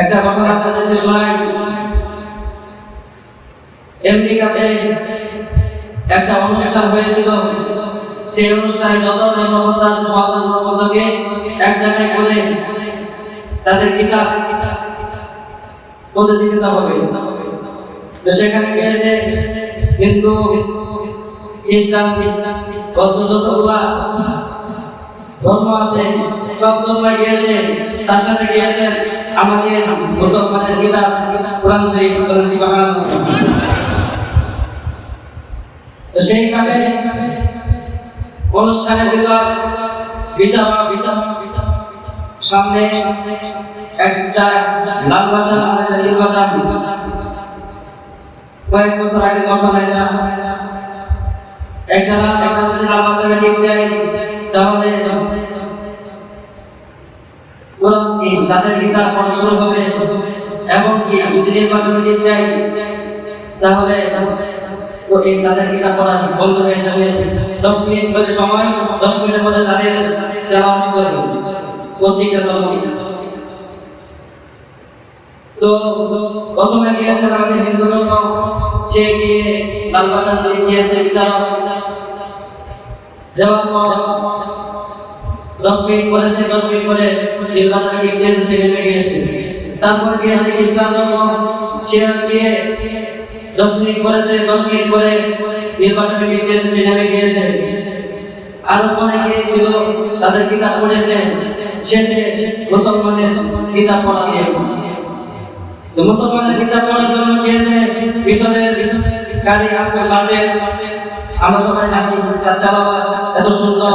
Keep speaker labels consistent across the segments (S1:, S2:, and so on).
S1: একটা ঘটনা আপনাদেরকে শোনাই। আমেরিকাতে একটা অনুষ্ঠান হয়েছিল। সেই অনুষ্ঠানে যতজন নবতা আছে, সব নবতাকে এক জায়গায় করে তাদের কিতাব প্রতিযোগিতা হবে। তো সেখানে গিয়েছে হিন্দু, খ্রিস্টান, বৌদ্ধ যতগুলা ধর্ম আছে, সব ধর্ম গিয়েছে, তার সাথে গিয়েছেন আমাদের মুসলমানের কিতাব, কোরআন শরীফ কোরআন শরীফ তো সেইখানে অনুষ্ঠানের ভিতর বিচার বিচার সামনে একটা লাল বাটন আর একটা নীল বাটন কয়েক বছর আগে ঘটনা এটা একটা লাল একটা লাল বাটনে টিপ দেয় তাহলে কোরআন কি তাদের কিতাব হবে এবং কি যদি নীল বাটনে টিপ দেয় তাহলে তো এই তাদের কিতাব পড়া বন্ধ হয়ে যাবে। দশ মিনিট ধরে সময়, দশ মিনিটের মধ্যে তাদের তেলাওয়াত করে দেবে। প্রত্যেকটা দল তো প্রথমে গিয়েছেন আমাদের হিন্দু ধর্ম? সে গিয়ে যে গিয়েছে? বিচার দেওয়ার পর দশ মিনিট করেছে দশ মিনিট করে নির্বাচন টিপ দিয়েছে সে নেমে গিয়েছে। তারপর গিয়েছে খ্রিস্টান ধর্ম। সে গিয়ে দশ মিনিট করেছে দশ মিনিট করে নির্বাচন টিপ দিয়েছে সে নেমে গিয়েছে। আরও অনেকে ছিল, তাদের কিতাব পড়েছে। শেষে মুসলমানের কিতাব পড়া দিয়েছে মুসলমানের কিতাব পড়ার জন্য গিয়েছে মিশরের কারি আব্দুল বাসের। আমরা সবাই জানি এত সুন্দর।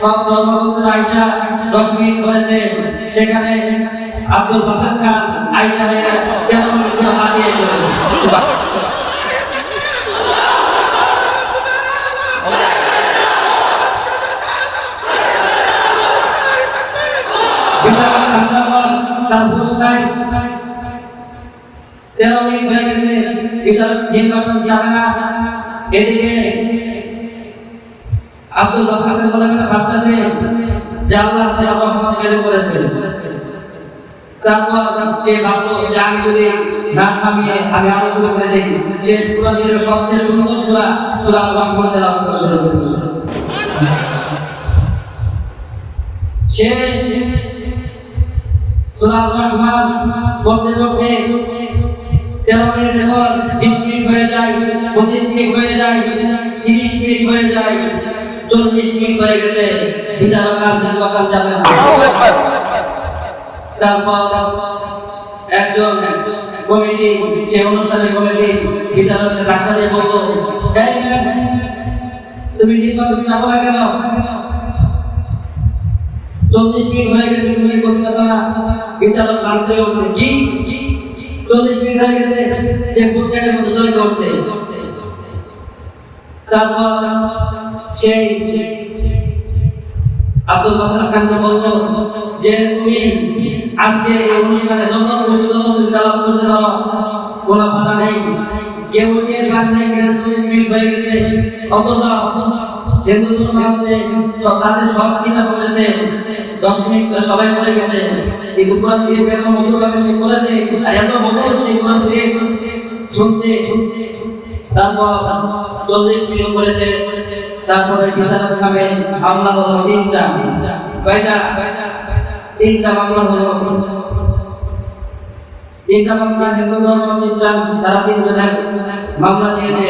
S1: সব ধর্মগ্রন্থ আয়সা দশ মিনিট করেছে সেখানে আব্দুল হাসান খান আয়সা মেয়েরা কেমন সুরা করেছে তার হুশ নাই। তেরো মিনিট হয়ে গেছে। বিচারক নির্বাচন যাবে না। এদিকে আব্দুল বাসার বলে গেলে ভাবতেছে যে আল্লাহ তাআলা রহমত বেদে করেছে? তারপর সে ভাবলো যে আমি যদি না থামিয়ে আমি আরও শুরু করে দেখি সে পুরো ছিল সবচেয়ে সুন্দর সূরা সূরা আল করে তেলাওয়াত শুরু করে দিয়েছে সে সূরা আল পড়তে পড়তে তেরো মিনিট পর বিশ মিনিট হয়ে যায়, পঁচিশ মিনিট হয়ে যায়, তিরিশ মিনিট হয়ে যায় চল্লিশ মিনিট হয়ে গেছে। বিচারক আর নির্বাচন যাবে তারপর একজন কমিটি সে অনুষ্ঠানের কমিটি বিচারককে ধাক্কা দিয়ে বলল "এই ম্যাম, তুমি নির্বাচন যাব না কেন? চল্লিশ মিনিট হয়ে গেছে তুমি বসতেছ না। বিচারক গান হয়ে উঠছে কি? চল্লিশ মিনিট হয়ে গেছে সে প্রত্যেকের মধ্যে জড়িত উঠছে তারপর সেই আব্দুল বাসার খানকে বলল যে তুমি আজকে অনুষ্ঠানে যত খুশি তত করতে দাও। কোনো বাধা নেই। কেউ কে গান নেই, কেন চল্লিশ মিনিট হয়ে গেছে? অথচ হিন্দু ধর্ম আছে তাদের সব কিতাব করেছে। দশ মিনিট সবাই করে গেছে। কিন্তু কোরআন শরীফ এত মধুর ভাবে সে করেছে, আর এত মধুর সেই কোরআন শরীফ শুনতে। তারপর চল্লিশ মিনিট করেছে। তারপরে বিচারক নামে মামলা হলো তিনটা। কয়টা? তিনটা মামলা হলো। তিনটা মামলা হিন্দু ধর্ম খ্রিস্টান সারা তিন বিধায়ক মামলা দিয়েছে।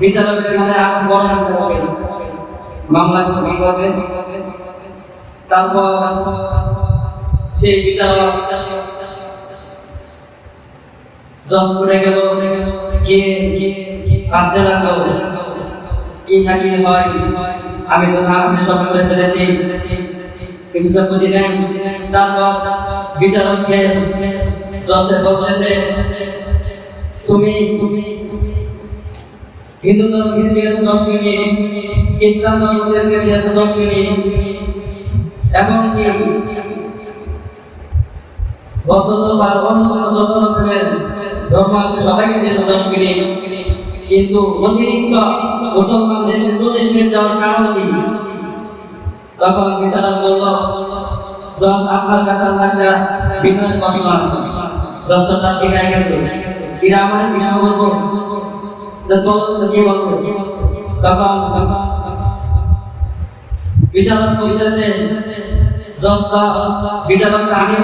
S1: বিচারকের কাছে আরও বড় আছে মামলা কি করবে? তারপর সেই বিচারক জজ করে গেল। গিয়ে কাঁদতে লাগল কি না কি হয়? আমি তো নাম করে ফেলেছি। কিছু তো বুঝি নাই। তারপর বিচারককে জসে বসেছে। তুমি তুমি হিন্দু ধর্মকে দিয়েছ দশ মিনিট। খ্রিস্টান ধর্মদেরকে দিয়েছ দশ মিনিট। এবং কি? বৌদ্ধ ধর্ম আর অন্য যত রকমের ধর্ম আছে, সবাইকে দিয়েছ দশ মিনিট। কিন্তু অতিরিক্ত মুসলমানদেরকে চল্লিশ মিনিট দেওয়ার কারণ কি? তখন বিচারক বলল, জজ আপনার কাছে বিনয়ের প্রশ্ন আছে। গেছে। আমার তখন বিচারক বিচারক তো আগে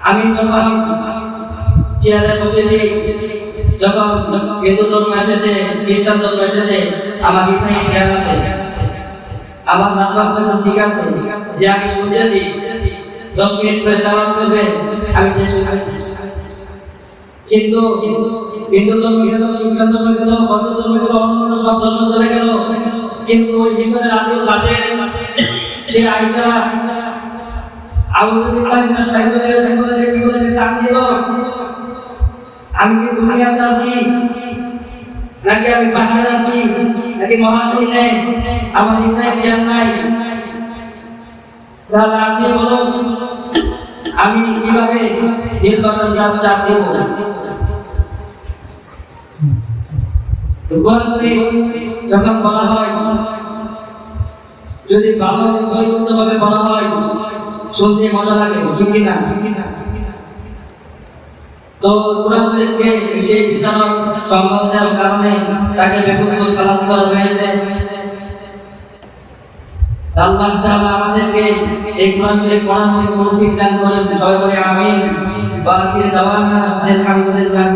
S1: আমি যখন চেয়ারে বসেছি যখন হিন্দু ধর্ম এসেছে, খ্রিস্টান ধর্ম এসেছে, আমার ইতিহাস জ্ঞান আছে। আমার নাম্বার জন্য ঠিক আছে, যে আমি শুনতেছি, দশ মিনিট করে জামাত করবে, আমি যে শুনতেছি। কিন্তু কিন্তু হিন্দু ধর্ম গেল, খ্রিস্টান ধর্ম গেল, বৌদ্ধ ধর্ম গেল, অন্য সব ধর্ম চলে গেল। কিন্তু ওই মিশনের আব্দুল কাসেম সে আয়েশা। আউযু বিল্লাহি মিনাশ শাইতানির রাজিম বলে কি বলে কান আমি কি দুনিয়াতে আছি, নাকি আমি বাহিরে আছি, নাকি মহাশূন্যে, আমার হৃদয়ে জ্ঞান নাই। তাহলে আপনি বলুন, আমি কীভাবে নীল বাটন চাপ দেব? যখন বলা হয়, যদি ভালো সহিষ্ণুতা ভাবে বলা হয়, শুনতে মজা লাগে, ঠিক কি না ঠিক না তো কোরআন শরীফকে সেই বিচারক সম্মান দেওয়ার কারণে তাকে বেকুসুল খালাস করা হয়েছে। আল্লাহ তাআলা আমাদেরকে এই কোরআন শরীফ পড়ার জন্য তৌফিক দান করেন সবাই করে আমিন। বাকির দাওয়ানা আলহামদুলিল্লাহ